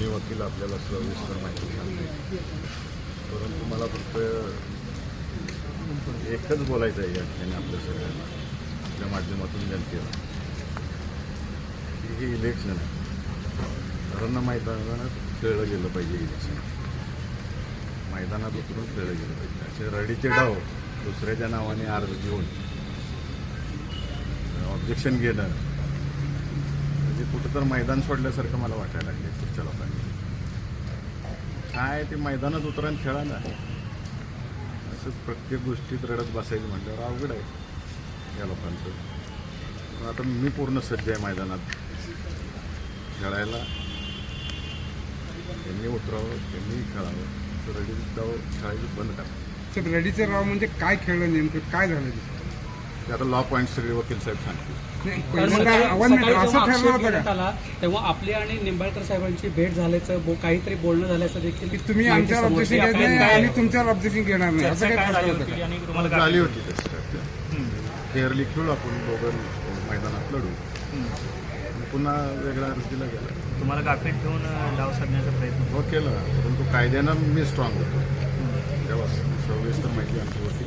कोणी वकील आपल्याला सविस्तर माहिती सांगते परंतु मला फक्त एकच बोलायचं आहे या ठिकाणी आपल्या सगळ्यांना आपल्या माध्यमातून जनतेला की हे इलेक्शन आहे. घरांना मैदानात खेळलं गेलं पाहिजे इलेक्शन मैदानात उतरून खेळलं गेलं पाहिजे. असे रडीचे डाव दुसऱ्याच्या नावाने अर्ज घेऊन ऑब्जेक्शन घेणं म्हणजे कुठं तर मैदान सोडल्यासारखं मला वाटायला लागले पुढच्या काय ते मैदानात उतरा खेळा ना असं प्रत्येक गोष्टीत रडत बसायचं म्हटल्यावर अवघड आहे या लोकांचं. आता मी पूर्ण सज्ज आहे मैदानात. खेळायला. त्यांनी उतरावं त्यांनी खेळावं. रडीत जावं खेळायचं बंद करा. तर रडीचं राव म्हणजे काय खेळलं नेमकं? काय झालं? ते? आता लॉ पॉईंट सगळे वकील साहेब सांगतील. नाही, कारण पहिल्यांदा सकाळी- आव्हान नाही, सकाळी असं जेव्हा ठरलं आक्षेप होतं घेण्यात का आला तेव्हा आपली आणि निंबाळकर साहेबांची भेट झाल्याचं बो- काहीतरी बोलणं झाल्याचं देखील की तुम्ही माहिती आमच्यावर समोर ऑब्जेक्शन येते. घेत नाही आपल्याला आणि तुमच्यावर ऑब्जेक्शन घेणार नाही. असं काही काय ठरलं झाली होतं का? तुम्हाला झाली काय होती चर्चा. फेअरली खेळू आपण दोघं मैदानात लढू. आणि पुन्हा वेगळ्या अर्जीला गेला. तुम्हाला गाफीत ठेवून अं, डाव साधण्याचा प्रयत्न हो केलं. परंतु कायद्यानं मी स्ट्रॉंग होतो. तेव्हा सविस्तर माहिती आमची होती.